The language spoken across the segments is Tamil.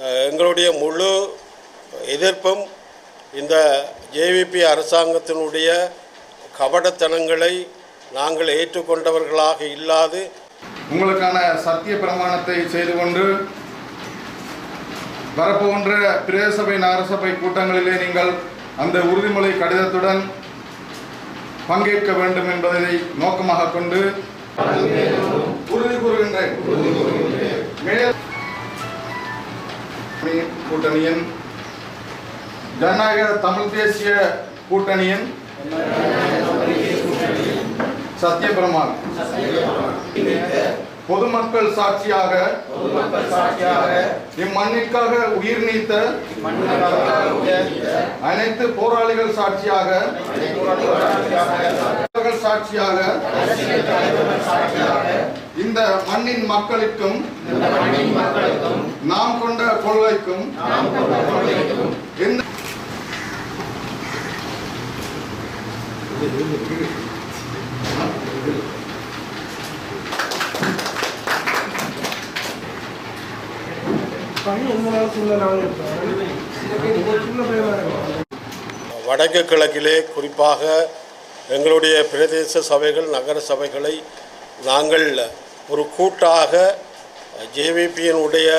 எங்களுடைய முழு எதிர்ப்பும் இந்த ஜேவிபி அரசாங்கத்தினுடைய கபடத்தனங்களை நாங்கள் ஏற்றுக்கொண்டவர்களாக இல்லாது உங்களுக்கான சத்திய பிரமாணத்தை செய்து கொண்டு வரப்போன்ற பிரதேசபை நகரசபை கூட்டங்களிலே நீங்கள் அந்த உறுதிமொழி கடிதத்துடன் பங்கேற்க வேண்டும் என்பதை நோக்கமாக கொண்டு உறுதி கூறுகின்றேன். கூட்டணியின் ஜனநாயக தமிழ் தேசிய கூட்டணியின் சத்யபிரமான். பொதுமக்கள் சாட்சியாக இம்மண்ணிற்காக உயிர் நீத்த அனைத்து போராளிகள் சாட்சியாக சாட்சியாக இந்த மண்ணின் மக்களுக்கும் நாம் கொண்ட கொள்கைக்கும் எந்த வடக்கு கிழக்கிலே குறிப்பாக எங்களுடைய பிரதேச சபைகள் நகர சபைகளை நாங்கள் ஒரு கூட்டாக ஜேவிபியினுடைய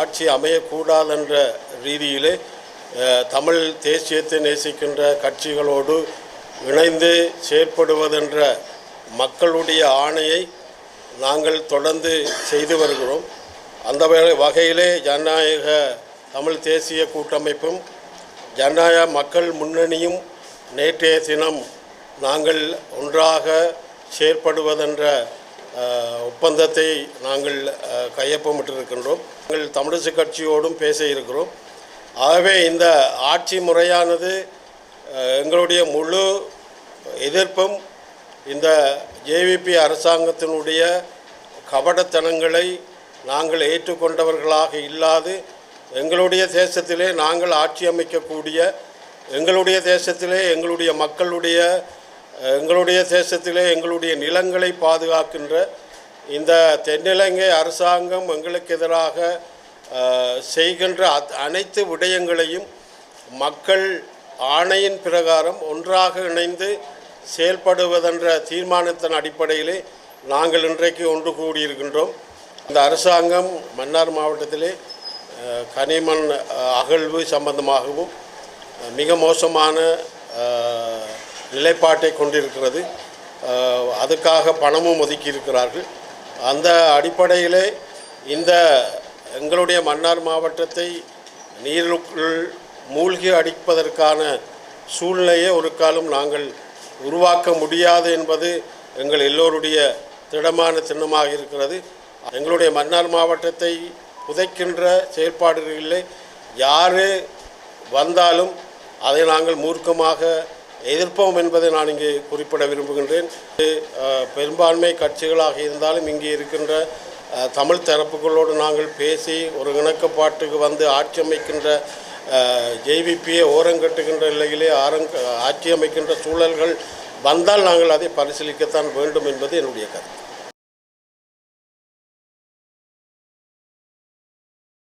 ஆட்சி அமையக்கூடாதென்ற ரீதியிலே தமிழ் தேசியத்தை நேசிக்கின்ற கட்சிகளோடு இணைந்து செயற்படுவதென்ற மக்களுடைய ஆணையை நாங்கள் தொடர்ந்து செய்து வருகிறோம். அந்த வகை- வகையிலே ஜனநாயக தமிழ் தேசிய கூட்டமைப்பும் ஜனநாயக மக்கள் முன்னணியும் நேற்றைய தினம் நாங்கள் ஒன்றாக செயற்படுவதென்ற ஒப்பந்தத்தை நாங்கள் கையொப்பமிட்டிருக்கின்றோம். நாங்கள் தமிழிசு கட்சியோடும் பேச இருக்கிறோம். ஆகவே இந்த ஆட்சி முறையானது எங்களுடைய முழு எதிர்ப்பும் இந்த ஜேவிபி அரசாங்கத்தினுடைய கபடத்தனங்களை நாங்கள் ஏற்றுக்கொண்டவர்களாக இல்லாது எங்களுடைய தேசத்திலே நாங்கள் ஆட்சி அமைக்கக்கூடிய எங்களுடைய தேசத்திலே எங்களுடைய மக்களுடைய எங்களுடைய தேசத்திலே எங்களுடைய நிலங்களை பாதுகாக்கின்ற இந்த தென்னிலங்கை அரசாங்கம் எங்களுக்கு எதிராக செய்கின்ற அனைத்து விடயங்களையும் மக்கள் ஆணையின் பிரகாரம் ஒன்றாக இணைந்து செயல்படுவதென்ற தீர்மானத்தின் அடிப்படையிலே நாங்கள் இன்றைக்கு ஒன்று கூடியிருக்கின்றோம். இந்த அரசாங்கம் மன்னார் மாவட்டத்திலே கனிமண் அகழ்வு சம்பந்தமாகவும் மிக மோசமான நிலைப்பாட்டை கொண்டிருக்கிறது. அதுக்காக பணமும் ஒதுக்கி இருக்கிறார்கள் அந்த அடிப்படையிலே இந்த எங்களுடைய மன்னார் மாவட்டத்தை நீருக்குள் மூழ்கி அடிப்பதற்கான சூழ்நிலையை ஒரு காலம் நாங்கள் உருவாக்க முடியாது என்பது எங்கள் எல்லோருடைய திடமான திண்ணமாக இருக்கிறது. எங்களுடைய மன்னார் மாவட்டத்தை புதைக்கின்ற செயற்பாடுகளிலே யார் வந்தாலும் அதை நாங்கள் மூர்க்கமாக எதிர்ப்போம் என்பதை நான் இங்கே குறிப்பிட விரும்புகின்றேன். பெரும்பான்மை கட்சிகளாக இருந்தாலும் இங்கே இருக்கின்ற தமிழ் தரப்புகளோடு நாங்கள் பேசி ஒரு இணக்கப்பாட்டுக்கு வந்து ஆட்சி அமைக்கின்ற ஜேவிபியை ஓரங்கட்டுகின்ற நிலையிலே ஆரங் ஆட்சி அமைக்கின்ற சூழல்கள் வந்தால் நாங்கள் அதை பரிசீலிக்கத்தான் வேண்டும் என்பது என்னுடைய கருத்து.